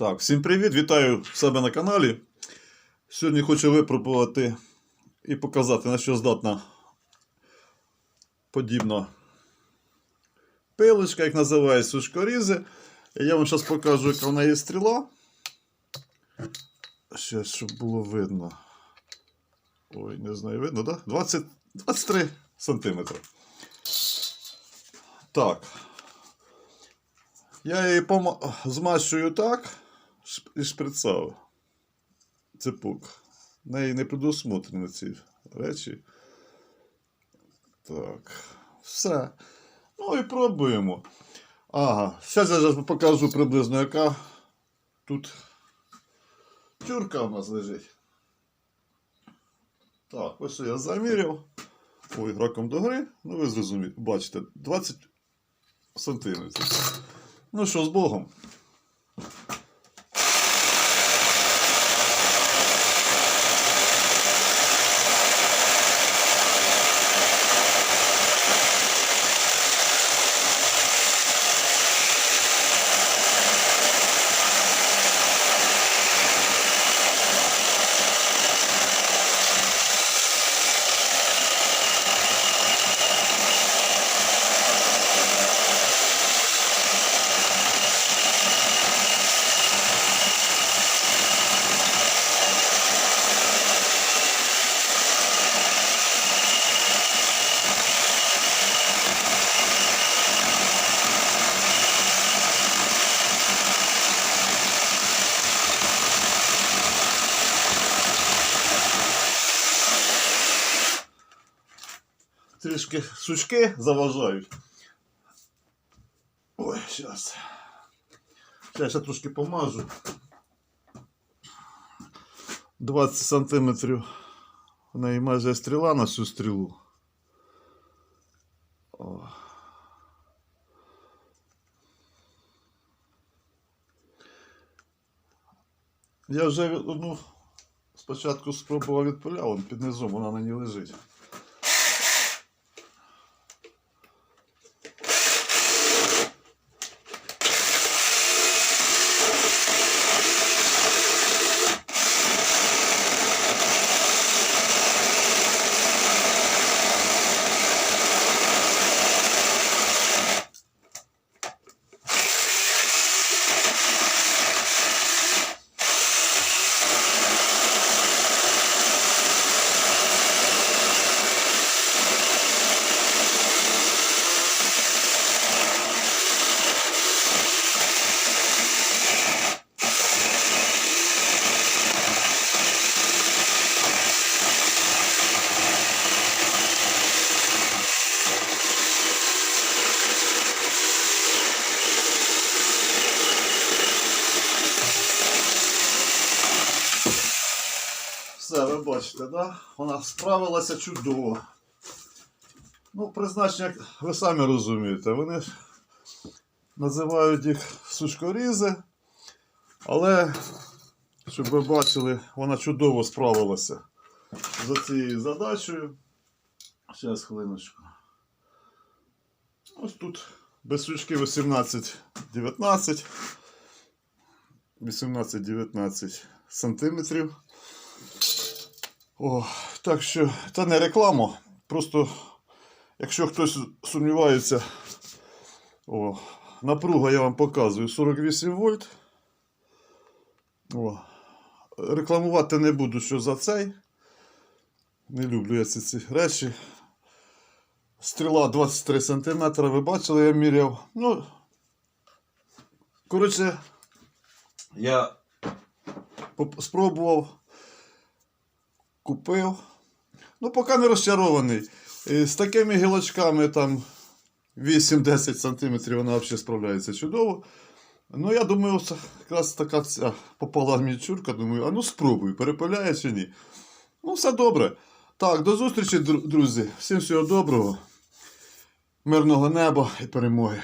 Так, всім привіт! Вітаю в себе на каналі. Сьогодні хочу випробувати і показати, на що здатна подібна пилочка, як називає сушкорізи. Я вам зараз покажу, яка в неї стріла. Ще, щоб було видно. Ой, не знаю, видно, так? Да? 20, 23 сантиметри. Так. Я її змащую так і шприцав. Цепок. В неї не предусмотрені ці речі. Так. Все. Ну і пробуємо. Ага. Зараз я зараз покажу приблизно, яка тут тюрка у нас лежить. Так, ось що я заміряв. Ой, роком до гри. Ну ви зрозумієте, бачите, 20 сантиметрів. Ну що, з Богом. Трішки сучки заважають. Ой, зараз. Зараз я трошки помажу. 20 сантиметрів. В неї майже стріла на всю стрілу. О. Я вже одну спочатку спробував відпиляв, під низом вона на ній лежить. Все, ви бачите, да? вона справилася чудово. Ну, призначення, ви самі розумієте, вони називають їх сушкорізи, але, щоб ви бачили, вона чудово справилася за цією задачею. Зараз хвилиночку. Ось тут без сучки 18-19. 18-19 сантиметрів. О, так що це не реклама. Просто, якщо хтось сумнівається, о, напруга я вам показую 48 вольт. О, рекламувати не буду, що за цей. Не люблю я ці, ці речі. Стріла 23 см, ви бачили, я міряв. Ну, коротше, я спробував купив. Ну, поки не розчарований. З такими гілочками там 8-10 см вона взагалі справляється чудово. Ну, я думаю, це якраз така ця попала мені чурка. Думаю, а ну спробуй, перепиляє чи ні. Ну, все добре. Так, до зустрічі, друзі. Всім всього доброго, мирного неба і перемоги.